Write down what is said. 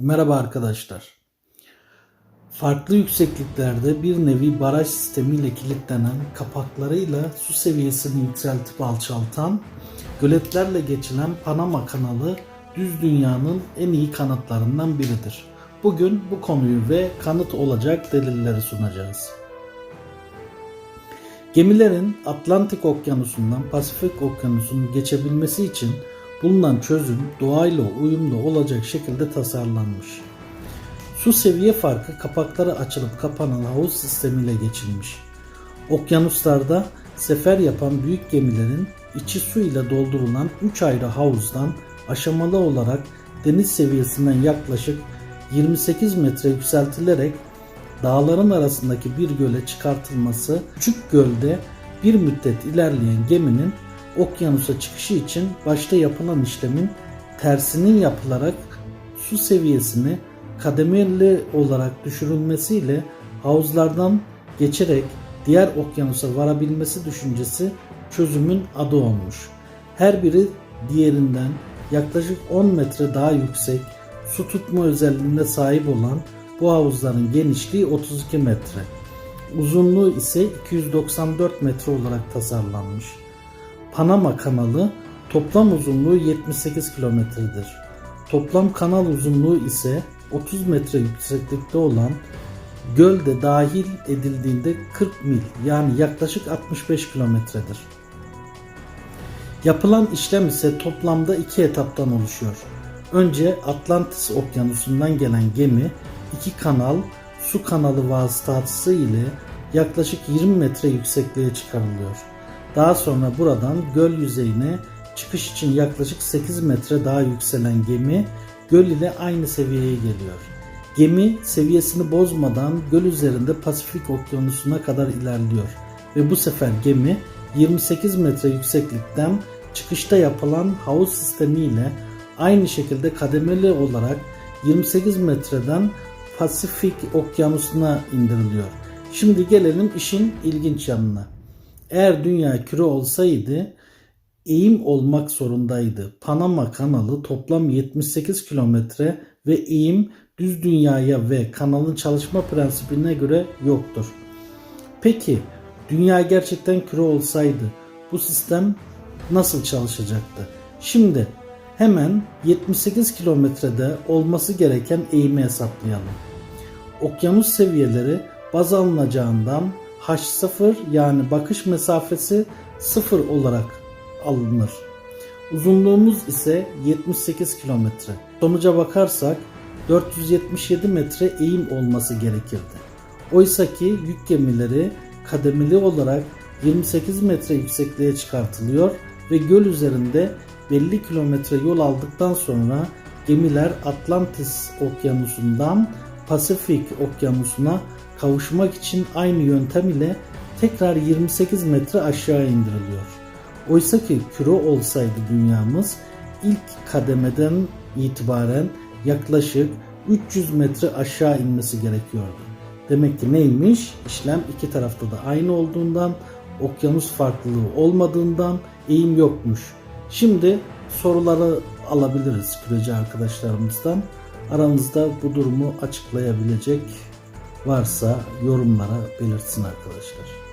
Merhaba arkadaşlar. Farklı yüksekliklerde bir nevi baraj sistemiyle kilitlenen kapaklarıyla su seviyesini yükseltip alçaltan, göletlerle geçilen Panama kanalı düz dünyanın en iyi kanıtlarından biridir. Bugün bu konuyu ve kanıt olacak delilleri sunacağız. Gemilerin Atlantik Okyanusu'ndan Pasifik Okyanusu'nu geçebilmesi için bulunan çözüm doğayla uyumlu olacak şekilde tasarlanmış. Su seviye farkı kapakları açılıp kapanan havuz sistemiyle geçilmiş. Okyanuslarda sefer yapan büyük gemilerin içi su ile doldurulan 3 ayrı havuzdan aşamalı olarak deniz seviyesinden yaklaşık 28 metre yükseltilerek dağların arasındaki bir göle çıkartılması küçük gölde bir müddet ilerleyen geminin okyanusa çıkışı için başta yapılan işlemin tersinin yapılarak su seviyesini kademeli olarak düşürülmesiyle havuzlardan geçerek diğer okyanusa varabilmesi düşüncesi çözümün adı olmuş. Her biri diğerinden yaklaşık 10 metre daha yüksek su tutma özelliğine sahip olan bu havuzların genişliği 32 metre. Uzunluğu ise 294 metre olarak tasarlanmış. Panama kanalı toplam uzunluğu 78 kilometredir. Toplam kanal uzunluğu ise 30 metre yükseklikte olan göl de dahil edildiğinde 40 mil yani yaklaşık 65 kilometredir. Yapılan işlem ise toplamda iki etaptan oluşuyor. Önce Atlantis Okyanusu'ndan gelen gemi iki kanal su kanalı vasıtası ile yaklaşık 20 metre yüksekliğe çıkarılıyor. Daha sonra buradan göl yüzeyine çıkış için yaklaşık 8 metre daha yükselen gemi göl ile aynı seviyeye geliyor. Gemi seviyesini bozmadan göl üzerinde Pasifik Okyanusu'na kadar ilerliyor ve bu sefer gemi 28 metre yükseklikten çıkışta yapılan havuz sistemi ile aynı şekilde kademeli olarak 28 metreden Pasifik Okyanusu'na indiriliyor. Şimdi gelelim işin ilginç yanına. Eğer dünya küre olsaydı eğim olmak zorundaydı. Panama kanalı toplam 78 kilometre ve eğim düz dünyaya ve kanalın çalışma prensibine göre yoktur. Peki dünya gerçekten küre olsaydı bu sistem nasıl çalışacaktı? Şimdi hemen 78 kilometrede olması gereken eğimi hesaplayalım. Okyanus seviyeleri baz alınacağından H0 yani bakış mesafesi 0 olarak alınır. Uzunluğumuz ise 78 kilometre. Sonuca bakarsak 477 metre eğim olması gerekirdi. Oysa ki yük gemileri kademeli olarak 28 metre yüksekliğe çıkartılıyor ve göl üzerinde belli kilometre yol aldıktan sonra gemiler Atlantis Okyanusu'ndan Pasifik Okyanusu'na kavuşmak için aynı yöntem ile tekrar 28 metre aşağı indiriliyor. Oysa ki küre olsaydı dünyamız ilk kademeden itibaren yaklaşık 300 metre aşağı inmesi gerekiyordu. Demek ki neymiş? İşlem iki tarafta da aynı olduğundan, okyanus farklılığı olmadığından eğim yokmuş. Şimdi soruları alabiliriz küreci arkadaşlarımızdan. Aranızda bu durumu açıklayabilecek varsa yorumlara belirtsin arkadaşlar.